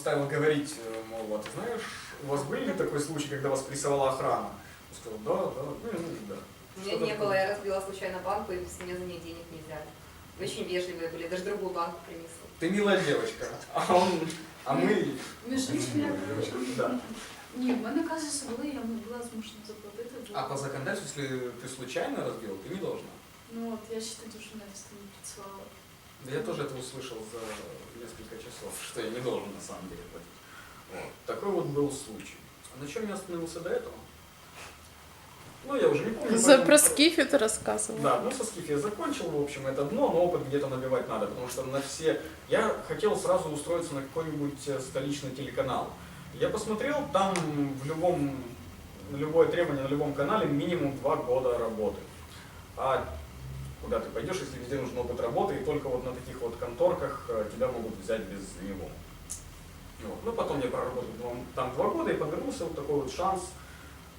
заставил говорить, э, мол, а ты знаешь, у вас были ли такой случай, когда вас прессовала охрана? Он сказал, да, да, ну, ну, да. У меня Что-то не такое. было, я разбила случайно банку, и с меня за нее денег не взяли. Вы Очень вежливые были, даже другую банку принесла. Ты милая девочка, а он, а мы, Між іншим, да. ні, в мене казуси були, я була змушена заплатити. бо- А по законодательству, если ты случайно разбил, ты не должна. Ну от, я ще тоді журналістом працювала. Да я тоже это услышал за несколько часов, что я не должен на самом деле платить. Вот. Такой вот был случай. А на чем я остановился до этого? Ну, я уже не помню. За про скифи ты рассказывал. Да, ну со скиф я закончил, в общем, это дно, но опыт где-то набивать надо, потому что на все... Я хотел сразу устроиться на какой-нибудь э, столичный телеканал. Я посмотрел, там в любом, любое требование на любом канале минимум два года работы. А куда ты пойдешь, если везде нужен опыт работы, и только вот на таких вот конторках э, тебя могут взять без него. Вот. Ну, потом я проработал там два года и подвернулся вот такой вот шанс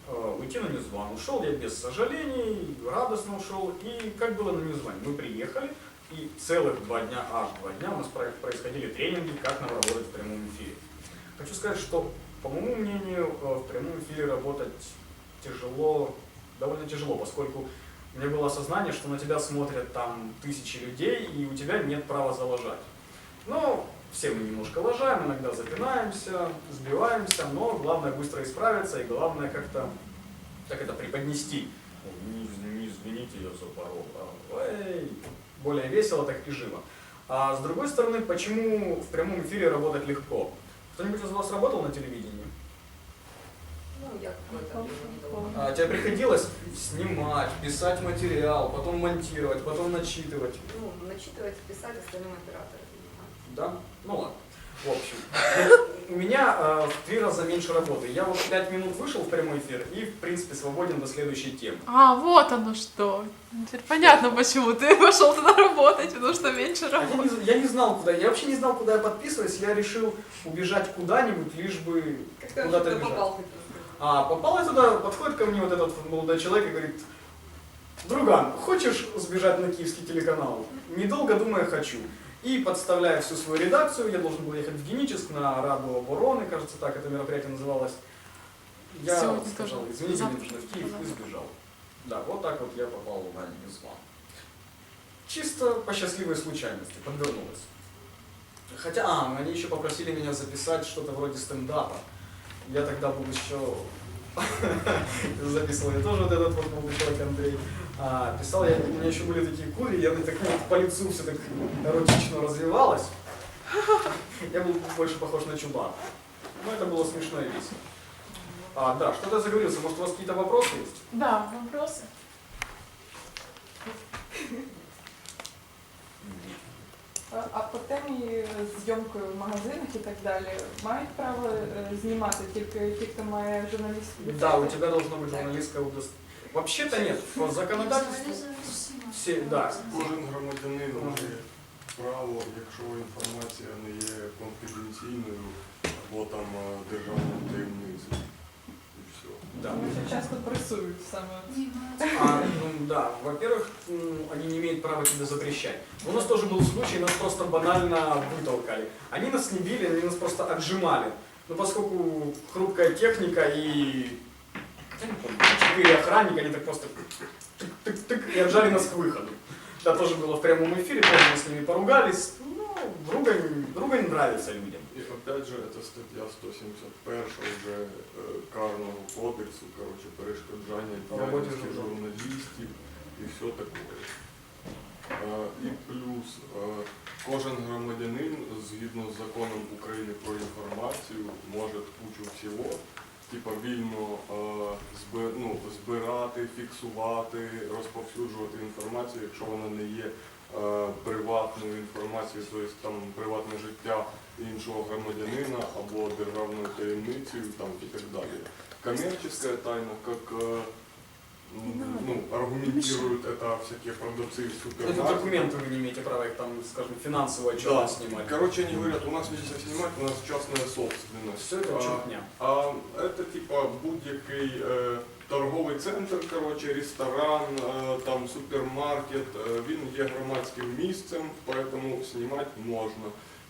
э, уйти на Ньюзван. Ушел я без сожалений, радостно ушел. И как было на Ньюзване? Мы приехали, и целых два дня, аж два дня у нас про- происходили тренинги, как нам работать в прямом эфире. Хочу сказать, что, по моему мнению, э, в прямом эфире работать тяжело, довольно тяжело, поскольку у меня было осознание, что на тебя смотрят там тысячи людей, и у тебя нет права залажать. Но все мы немножко лажаем, иногда запинаемся, сбиваемся, но главное быстро исправиться и главное как-то как это преподнести. Не, не извините, я запорол. а, эй, более весело, так и живо. А с другой стороны, почему в прямом эфире работать легко? Кто-нибудь из вас работал на телевидении? Ну, я какое-то время недолго. А, тебе приходилось снимать, писать материал, потом монтировать, потом начитывать. Ну, начитывать, писать, остальным оператор занимается. Да? Ну ладно. В общем, у меня э, в три раза меньше работы. Я вот пять минут вышел в прямой эфир и, в принципе, свободен до следующей темы. А, вот оно что. Теперь понятно, почему ты пошел туда работать, потому что меньше А я, работы. не, я не знал, куда. Я вообще не знал, куда я подписываюсь. Я решил убежать куда-нибудь, лишь бы куда-то бежать. попал. А попал я туда, подходит ко мне вот этот молодой человек и говорит, друган, хочешь сбежать на киевский телеканал? Недолго думая, хочу. И подставляя всю свою редакцию, я должен был ехать в Геническ на Раду обороны, кажется, так это мероприятие называлось. Я Сегодня сказал, тоже. извините, мне нужно в Киев, и сбежал. Да, вот так вот я попал на Ньюзван. Чисто по счастливой случайности, подвернулось. Хотя, а, они еще попросили меня записать что-то вроде стендапа. Я тогда был еще записывал я тоже вот этот вот человек Андрей. А, писал я, у меня еще были такие кури, я так вот по лицу все так эротично развивалось. Я был больше похож на чуба. Но это было смешно и весело. А, да, что-то заговорился. Может, у вас какие-то вопросы есть? Да, вопросы. А а по темі зйомки в магазинах і так далі мають право е, знімати тільки ті, хто має журналістську Да, у ліцензію? тебя должно быть журналистское удостоверение. Вообще-то нет, по законодательству все, да. Кожен громадянин має право, якщо інформація не да. Тому що часто пресують саме. А, ну, да, во-первых, они не имеют права тебе запрещать. У нас тоже был случай, нас просто банально вытолкали. Они нас не били, они нас просто отжимали. Но поскольку хрупкая техника и четыре охранника, они так просто тык-тык-тык и отжали нас к выходу. Да, тоже было в прямом эфире, тоже мы с ними поругались. Ну, ругань, ругань нравится людям. І опять же, це стаття 171 вже е, Карного кодексу, коротше, перешкоджання діяльності журналістів. і все таке. Е, І плюс е, кожен громадянин згідно з законом України про інформацію може кучу всього, типа вільно е, ну, збирати, фіксувати, розповсюджувати інформацію, якщо вона не є е, приватною інформацією, тобто там приватне життя іншого громадянина або державною таємницею там, і так далі. Коммерческая тайна, как э, м, ну, аргументируют это всякие продавцы в Это супермаркетах. документы вы не имеете права их там, скажем, финансово Да. отчетно снимать. Короче, они говорят, у нас нельзя снимать, у нас частная собственность. Все это А, чухня. А это типа будь-який е, торговий центр, короче, ресторан, е, там супермаркет, е, він є громадським місцем, поэтому знімати можна.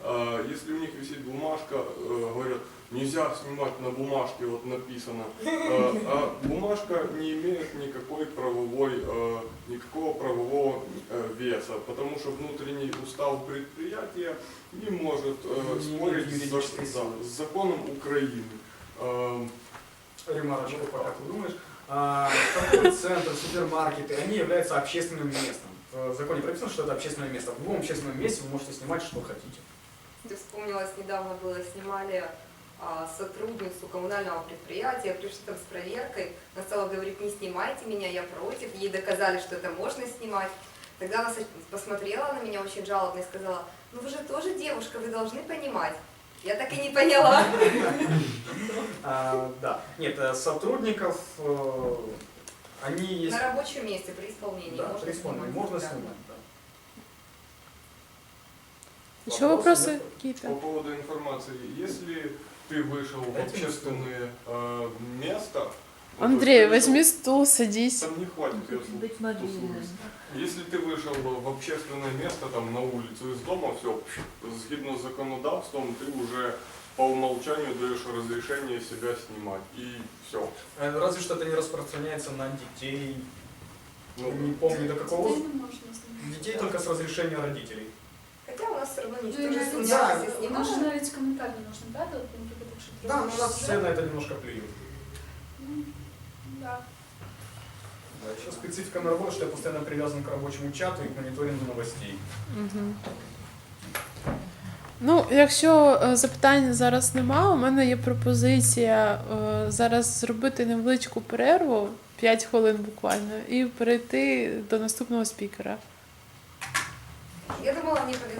А, Если у них висит бумажка, э, говорят, нельзя снимать на бумажке, вот написано. А, А бумажка не имеет никакой правовой, э, никакого правового э, веса, потому что внутренний устав предприятия не может э, Не спорить имеет с, юридической зак- силы. да, с законом Украины. Э, Ремарочка, пока ты думаешь. А, торговый центр, супермаркеты, они являются общественным местом. В законе прописано, что это общественное место. В любом общественном месте вы можете снимать, что хотите. Ты вспомнилось, недавно было, снимали а, сотрудницу коммунального предприятия, пришли там с проверкой, она стала говорить, не снимайте меня, я против, ей доказали, что это можно снимать. Тогда она посмотрела на меня очень жалобно и сказала, ну вы же тоже девушка, вы должны понимать. Я так и не поняла. А, да. Нет, э, сотрудников, э, они есть... На рабочем месте при исполнении Да, можно при исполнении снимать. можно да. снимать. да. Еще Вопросы нет? По какие-то? поводу информации, если ты вышел в общественное э, место, Андрей, то есть ты возьми вышел- стул, садись. Там не хватит ее Быть мобильным. Если ти вийшов в общественне місце, там на вулицю із дому, все, згідно з законодавством, ти вже по умолчанию даєш розрішення себе знімати. І все. Э, Разве что это не распространяется на детей. Ну, не помню до какого. Дітей не можна знімати. Детей только с разрешения родителей. Хотя у нас все равно Ну, никто і же навіть- снялся, Да, У нас же снимали. навіть коментар не можна брати, от, наприклад, якщо Да, но у нас вже- все на это немножко плюют. Да. Да, еще специфика на работе, что я постоянно привязан к рабочему чату и к мониторингу новостей. Ну, якщо е, запитань зараз нема, у мене є пропозиція е, зараз зробити невеличку перерву, 5 хвилин буквально, і перейти до наступного спікера. Я думала, повезли.